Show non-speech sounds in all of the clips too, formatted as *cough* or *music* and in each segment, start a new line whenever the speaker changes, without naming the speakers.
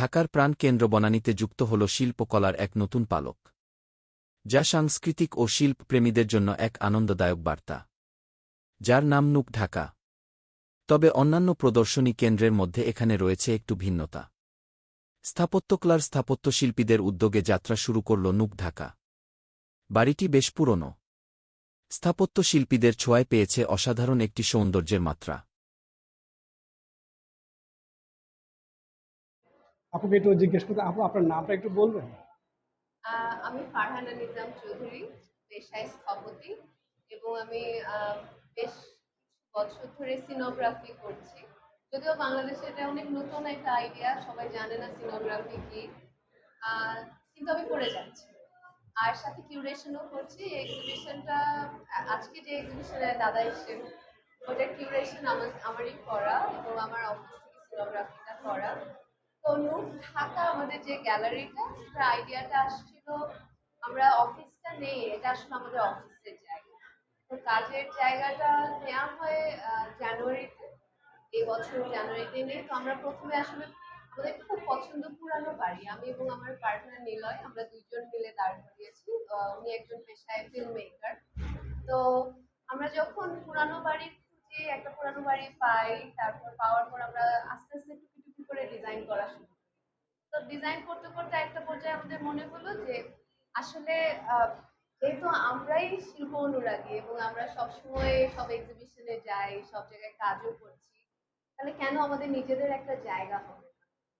ঢাকার প্রাণকেন্দ্র বনানীতে যুক্ত হল শিল্পকলার এক নতুন পালক। যা সাংস্কৃতিক ও শিল্প প্রেমীদের জন্য এক আনন্দদায়ক বার্তা। যার নাম নুক ঢাকা। তবে অন্যান্য প্রদর্শনী কেন্দ্রের মধ্যে এখানে রয়েছে একটু ভিন্নতা। স্থাপত্যকলার স্থাপত্যশিল্পীদের উদ্যোগে যাত্রা শুরু করল নুক ঢাকা। বাড়িটি বেশ পুরনো। স্থাপত্যশিল্পীদের ছোঁয়ায় পেয়েছে অসাধারণ একটি সৌন্দর্যের মাত্রা।
আপুকে একটু জিজ্ঞেস করতে, আপু, আপনার নামটা একটু বলবেন?
আমি ফারহানা নিজাম চৌধুরী, পেশায় স্থপতি এবং আমি বেশ বছর ধরে সিনোগ্রাফি করছি। যদিও বাংলাদেশে এটা অনেক নতুন একটা আইডিয়া সবাই জানে না সিনোগ্রাফি কি। কিন্তু আমি করে যাচ্ছি। আর সাথে কিউরেশনও করছি। এক্সিবিশনটা আজকে যে এক্সিবিশনে দাদা এসেছেন ওটা কিউরেশন আমার, আমারই করা এবং আমার অফিস থেকে সিনোগ্রাফিটা করা। তো নূর ঢাকা আমাদের যে গ্যালারিটা সেটা আইডিয়াটা আসছিল, আমরা অফিসটা নেই, এটা আসলে আমাদের অফিসের জায়গা। তো কাজের জায়গাটা নেওয়া হয় জানুয়ারিতে, এই বছর জানুয়ারিতে নেই। তো আমরা প্রথমে আসলে আমাদের খুব পছন্দ পুরানো বাড়ি। আমি এবং আমার পার্টনার নিলয়, আমরা দুইজন মিলে দাঁড় করিয়েছি। উনি একজন পেশায় ফিল্ম মেকার তো আমরা যখন পুরানো বাড়ি খুঁজে, একটা পুরানো বাড়ি পাই, তারপর পাওয়ার পর আমরা আস্তে আস্তে টুকি করে ডিজাইন করা শুরু তো ডিজাইন করতে করতে একটা পর্যায়ে আমাদের মনে হলো যে আসলে যেহেতু আমরাই শিল্প অনুরাগী এবং আমরা সবসময় সব এক্সিবিশনে যাই সব জায়গায় কাজও করছি তাহলে কেন আমাদের নিজেদের একটা জায়গা হবে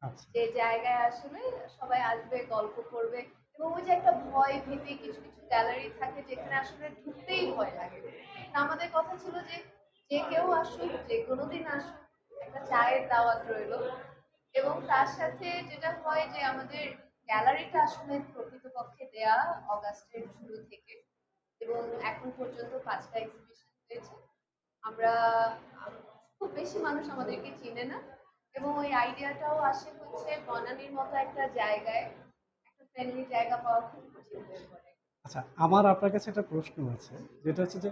আচ্ছা।
যে জায়গায় আসলে সবাই আসবে গল্প করবে এবং ওই যে একটা ভয় ভীতি কিছু কিছু গ্যালারি থাকে যেখানে আসলে ঢুকতেই ভয় লাগে। তা আমাদের কথা ছিল যে যে কেউ আসুক যে কোনো দিন আসুক একটা চায়ের দাওয়াত রইল। এবং তার সাথে যেটা হয় যে আমাদের গ্যালারিটা আসলে প্রকৃতপক্ষে দেয়া অগাস্টের শুরু থেকে এবং এখন পর্যন্ত পাঁচটা এক্সিবিশন হয়েছে। আমরা, খুব বেশি মানুষ আমাদেরকে চিনে না এবং ওই আইডিয়াটাও আসে হচ্ছে বনানীর মতো একটা জায়গায়, একটা ফ্রেন্ডলি জায়গা পাওয়া খুব কঠিন হয়ে
আচ্ছা আমার আপনার কাছে একটা প্রশ্ন আছে, যেটা হচ্ছে যে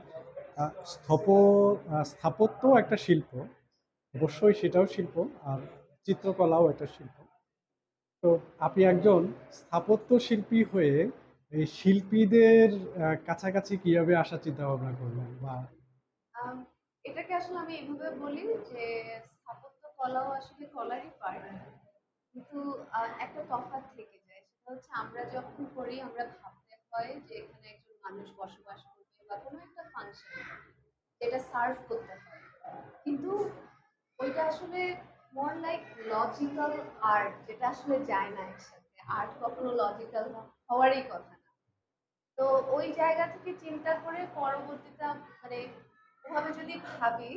স্থপ স্থাপত্য একটা শিল্প, অবশ্যই সেটাও শিল্প, আর চিত্রকলাও একটা শিল্প। তো আপনি একজন স্থাপত্য শিল্পী হয়ে এই শিল্পীদের কাছাকাছি কীভাবে আসার চিন্তা ভাবনা করলেন বা
এটাকে আসলে আমি এইভাবে বলি যে স্থাপত্য কলাও আসলে কলারই পার্ট কিন্তু একটা তফাৎ থেকে যায়। সেটা হচ্ছে আমরা যখন করি, আমরা ভাবতে হয় যে এখানে একজন মানুষ বসবাস করবে বা কোনো একটা ফাংশন যেটা সার্ভ করতে হয়। কিন্তু ওইটা আসলে মোর লাইক লজিক্যাল আর্ট যেটা আসলে যায় না একসাথে। আর্ট কখনো লজিক্যাল হওয়ারই কথা না। তো ওই জায়গা থেকে চিন্তা করে পরবর্তীতে মানে ওভাবে যদি ভাবি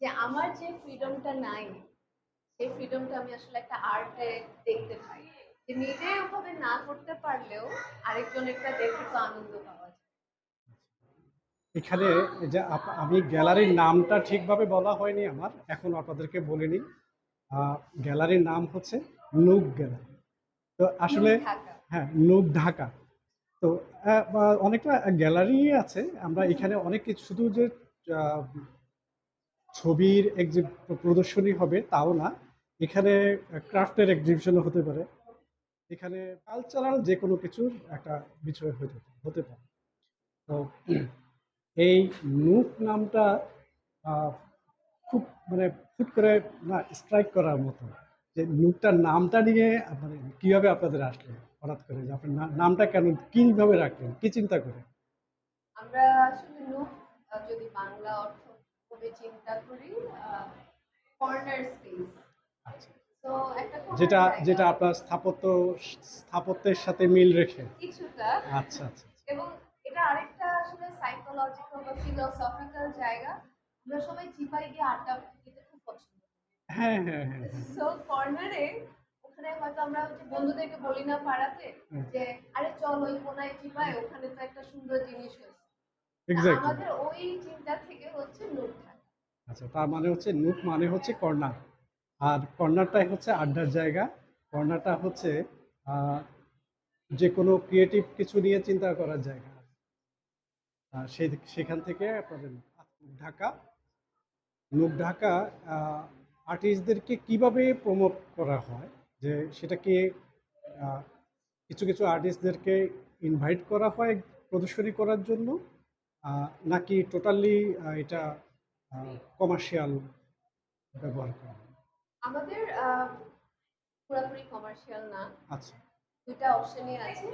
যে আমার যে ফ্রিডমটা নাই, সেই ফ্রিডমটা আমি আসলে একটা আর্টে দেখতে পাই যে নিজে ওভাবে না করতে পারলেও আরেকজনেরটা দেখে তো আনন্দ পাওয়া যায়।
এখানে যে আমি গ্যালারির নামটা ঠিকভাবে বলা হয়নি আমার, এখন আপনাদেরকে বলিনি। গ্যালারির নাম হচ্ছে নুক গ্যালারি। তো আসলে হ্যাঁ নুক ঢাকা। তো অনেকটা গ্যালারি আছে। আমরা এখানে অনেক কিছু শুধু যে ছবির প্রদর্শনী হবে তাও না। এখানে ক্রাফটের এক্সিবিশনও হতে পারে। এখানে কালচারাল যে কোনো কিছুর একটা বিষয় হতে হতে পারে। তো এই নুক নামটা মানে ফুট করে না স্ট্রাইক করার মতো। যে নুকটার নামটা নিয়ে মানে কীভাবে আপনাদের আসলে হঠাৎ করে? যে আপনার নামটা কেন কীভাবে রাখলেন? কী চিন্তা করে?
আমরা আসলে লুক যদি বাংলা অর্থ ভাবে চিন্তা করি কর্নার স্পেস
আচ্ছা। যেটা যেটা আপনার স্থাপত্য স্থাপত্যের সাথে মিল রেখে।
কিছুটা।
আচ্ছা আচ্ছা
এবং এটা আরেকটা আসলে সাইকোলজিক্যাল বা ফিলোসফিক্যাল জায়গা। আমরা সবাই গিয়ে আড্ডা দিতে খুব পছন্দ
হ্যাঁ হ্যাঁ হ্যাঁ হ্যাঁ।
সো কর্নারে ওখানে হয়তো আমরা হচ্ছে বন্ধুদেরকে বলি না পাড়াতে যে আরে চল ওই কোনায় চিপাই ওখানে তো একটা সুন্দর জিনিস হয়েছে। আমাদের ওই চিন্তা থেকে হচ্ছে
আচ্ছা তার মানে হচ্ছে নুক মানে হচ্ছে কর্নার। আর কর্নারটাই হচ্ছে আড্ডার জায়গা। কর্নারটা হচ্ছে যে কোনো ক্রিয়েটিভ কিছু নিয়ে চিন্তা করার জায়গা। সেই সেখান থেকে আপনাদের ঢাকা নুক ঢাকা আর্টিস্টদেরকে কীভাবে প্রমোট করা হয়? যে সেটাকে কিছু কিছু আর্টিস্টদেরকে ইনভাইট করা হয় প্রদর্শনী করার জন্য নাকি টোটালি এটা কমার্শিয়াল ব্যবহার করা হয়?
আমাদের পুরোপুরি কমার্শিয়াল না।
আচ্ছা।
দুইটা অপশনই আছে।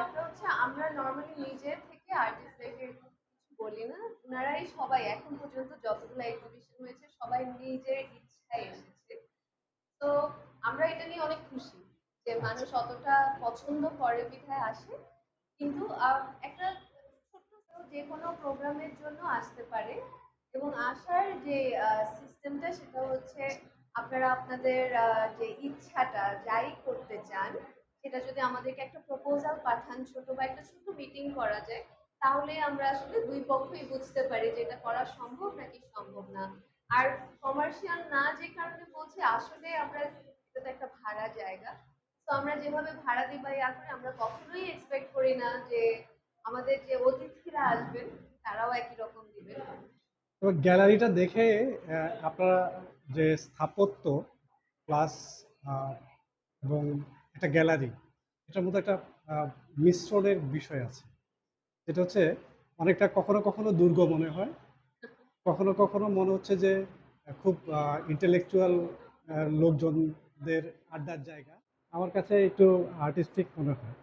একটা হচ্ছে আমরা নর্মালি নিজে থেকে আর্টিস্টদেরকে কিছু বলি না ওনারাই সবাই এখন পর্যন্ত যতগুলো এক্সিবিশন হয়েছে, সবাই নিজের ইচ্ছায় এসেছে। তো আমরা এটা নিয়ে অনেক খুশি যে মানুষ অতটা পছন্দ করে বিধায় আসে। কিন্তু একটা ছোট্ট যে কোনো প্রোগ্রামের জন্য আসতে পারে এবং আসার যে সিস্টেমটা সেটা হচ্ছে আপনারা আপনাদের যে ইচ্ছাটা যাই করতে চান, সেটা যদি আমাদেরকে একটা প্রপোজাল পাঠান ছোট বা একটা ছোট মিটিং করা যায় তাহলে আমরা আসলে দুই পক্ষই বুঝতে পারি যে এটা করা সম্ভব নাকি সম্ভব না। আর কমার্শিয়াল না যে কারণে বলছি, আসলে আমরা এটা তো একটা ভাড়া জায়গা। তো আমরা যেভাবে ভাড়া দিই করি, আমরা কখনোই এক্সপেক্ট করি না যে আমাদের যে অতিথিরা আসবেন, তারাও একই রকম দিবেন।
তবে গ্যালারিটা দেখে আপনারা যে স্থাপত্য প্লাস এবং একটা গ্যালারি, এটার মধ্যে একটা মিশ্রণের বিষয় আছে। যেটা হচ্ছে অনেকটা কখনো কখনো দুর্গ মনে হয়। কখনো কখনো মনে হচ্ছে যে খুব ইন্টেলেকচুয়াল লোকজনদের আড্ডার জায়গা। আমার কাছে একটু আর্টিস্টিক মনে হয়।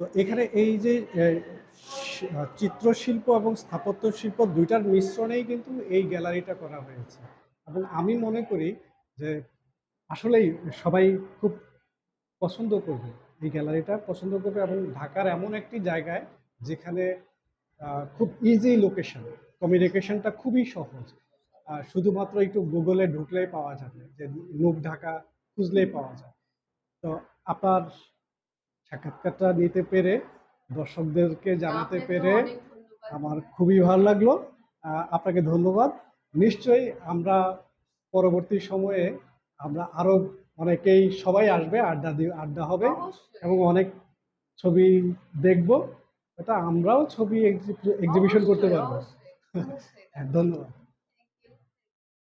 তো এখানে এই যে চিত্রশিল্প এবং স্থাপত্য শিল্প দুইটার মিশ্রণেই কিন্তু এই গ্যালারিটা করা হয়েছে। এবং আমি মনে করি যে, আসলেই সবাই খুব পছন্দ করবে। এই গ্যালারিটা পছন্দ করবে এবং ঢাকার এমন একটি জায়গায় যেখানে খুব ইজি লোকেশন কমিউনিকেশনটা খুবই সহজ। শুধুমাত্র একটু গুগলে ঢুকলেই পাওয়া যাবে যে নূপ ঢাকা খুঁজলেই পাওয়া যায়। তো আপনার সাক্ষাৎকারটা নিতে পেরে দর্শকদেরকে জানাতে পেরে আমার খুবই ভালো লাগল। আপনাকে ধন্যবাদ। নিশ্চয়ই আমরা পরবর্তী সময়ে আমরা আরও অনেকেই সবাই আসবে আড্ডা দিয়ে আড্ডা হবে এবং অনেক ছবি দেখব। এটা আমরাও ছবি এক্সিবিশন করতে পারব। *laughs* হ্যাঁ ধন্যবাদ।